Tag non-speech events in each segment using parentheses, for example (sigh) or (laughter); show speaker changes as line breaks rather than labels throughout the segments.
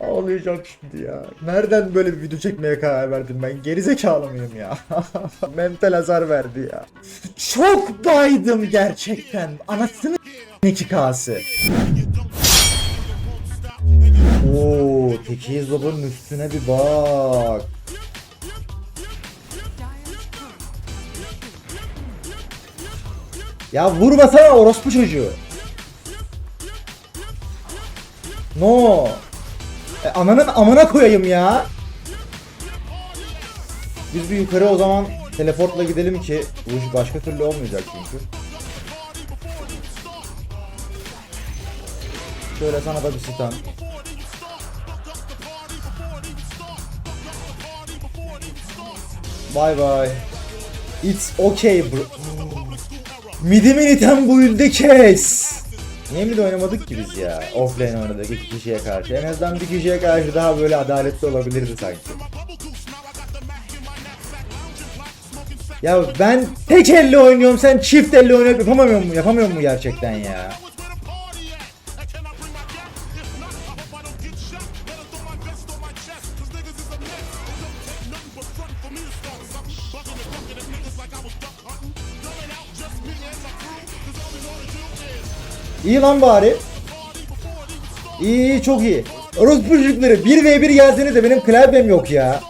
Ağlayacağım şimdi ya. Nereden böyle bir video çekmeye karar verdim ben? Gerizekalı mıyım ya? (laughs) Mental hasar verdi ya. Çok baydım gerçekten. Anasını iki kası. Oo, Tekiz babanın üstüne bir bak. Ya vurmasana orospu çocuğu. No. E, ananın amına koyayım ya. Biz bir yukarı o zaman teleportla gidelim ki bu başka türlü olmayacak çünkü. Şöyle sana da bir stun. Bye bye. It's okay bro. Midimin item build'i kes. Niye mid oynamadık ki biz ya? Offlane oynadık iki kişiye karşı. En azından bir kişiye karşı daha böyle adaletli olabilirdi sanki. Ya ben tek elle oynuyorum sen çift elle oynayıp yapamıyor mu? Yapamıyor mu gerçekten ya? İyi lan bari. İyi iyi çok iyi. Orospu çocukları 1v1 gelseniz de benim klavyem yok ya.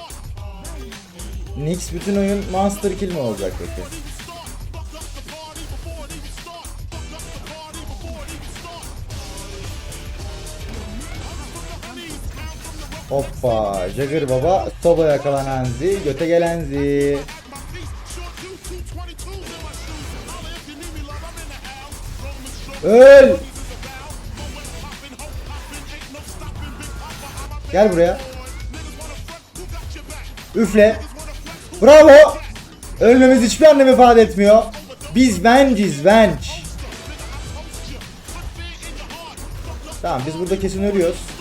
Nix bütün oyun Monster Kill mi olacak peki? Hoppa Jagger baba soba yakalanan zi göte gelen zi Öl. Gel buraya. Üfle. Bravo. Ölmemiz hiçbir anlam ifade etmiyor. Biz benciz bench Tamam biz burada kesin ölüyoruz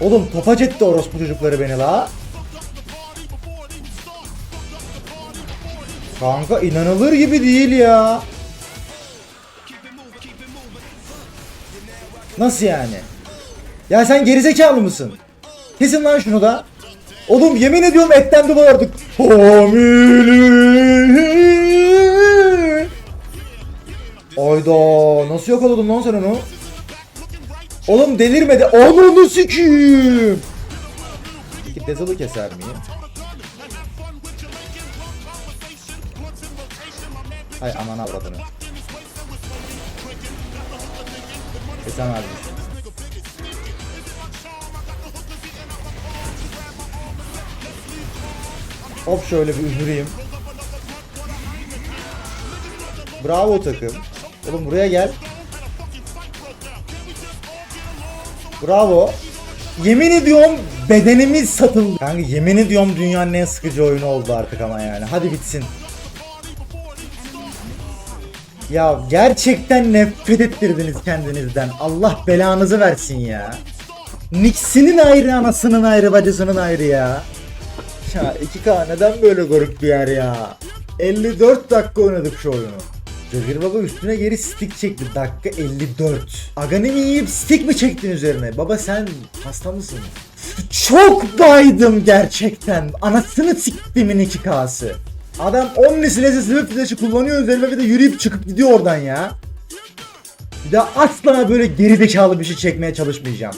Oğlum topaç etti orospu çocukları beni la. Kanka inanılır gibi değil ya. Nasıl yani? Ya sen gerizekalı mısın? Kesin lan şunu da. Oğlum yemin ediyorum etten duvar artık. Ayda nasıl yakaladın lan sen onu? Oğlum delirmedi. Ananı sikiyim. Peki Dazzle'ı keser miyim? Hay aman avradını. Kesemezmiş. Hop şöyle bir üzüleyim. Bravo takım. Oğlum buraya gel. Bravo. Yemin ediyorum bedenimiz satıldı. Kanka yemin ediyorum dünyanın en sıkıcı oyunu oldu artık ama yani. Hadi bitsin. Ya gerçekten nefret ettirdiniz kendinizden. Allah belanızı versin ya. Nix'inin ayrı anasının ayrı bacısının ayrı ya. Ya 2K neden böyle garip bir yer ya? 54 dakika oynadık şu oyunu. Cagir Baba üstüne geri stick çekti. Dakika 54. Aganimi yiyip stick mi çektin üzerine? Baba sen hasta mısın? Çok baydım gerçekten. Anasını siktimin 2K'sı. Adam Omnis'ine sınıf flaşı kullanıyor üzerime bir de yürüyüp çıkıp gidiyor oradan ya. Bir daha asla böyle gerizekalı bir şey çekmeye çalışmayacağım.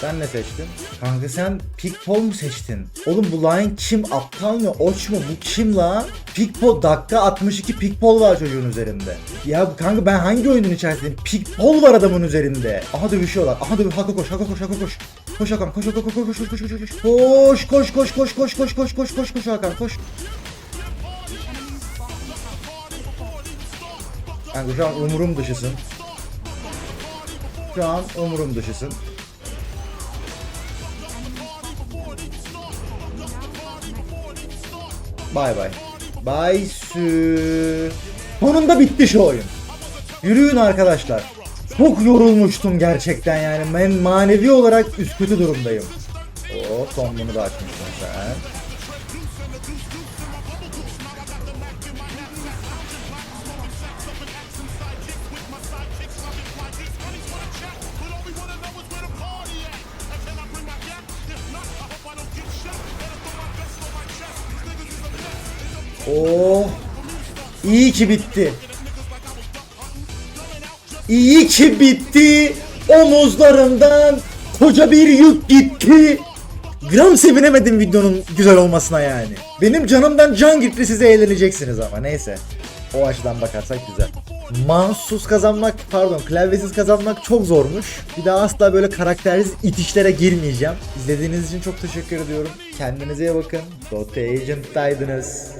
Sen ne seçtin? Kanka sen Pikpol mu seçtin? Oğlum bu line kim? Aptal mı? Oç mu? Bu kim la? Pikpol dakika 62 Pikpol var çocuğun üzerinde. Ya kanka ben hangi oyunun içerisindeyim? Pikpol var adamın üzerinde. Aha dövüşüyorlar. Aha dövüş. Haka koş. Haka koş. Haka koş. Koş Hakan. Koş koş koş koş koş koş koş koş. Koş koş koş koş koş koş koş koş koş koş Hakan koş. Kanka şu an umurum dışısın. Şu an umurum dışısın. Bay bay. Bay sü. Sonunda bitti şu oyun. Yürüyün arkadaşlar. Çok yorulmuştum gerçekten yani. Ben manevi olarak üst kötü durumdayım. Hop. kombunu da açmışsın sen. Oh. İyi ki bitti. İyi ki bitti. Omuzlarımdan koca bir yük gitti. Gram sevinemedim videonun güzel olmasına yani. Benim canımdan can gitti size eğleneceksiniz ama neyse. O açıdan bakarsak güzel. Mouse'suz kazanmak, pardon klavyesiz kazanmak çok zormuş. Bir daha asla böyle karaktersiz itişlere girmeyeceğim. İzlediğiniz için çok teşekkür ediyorum. Kendinize iyi bakın. Dota Agent'taydınız.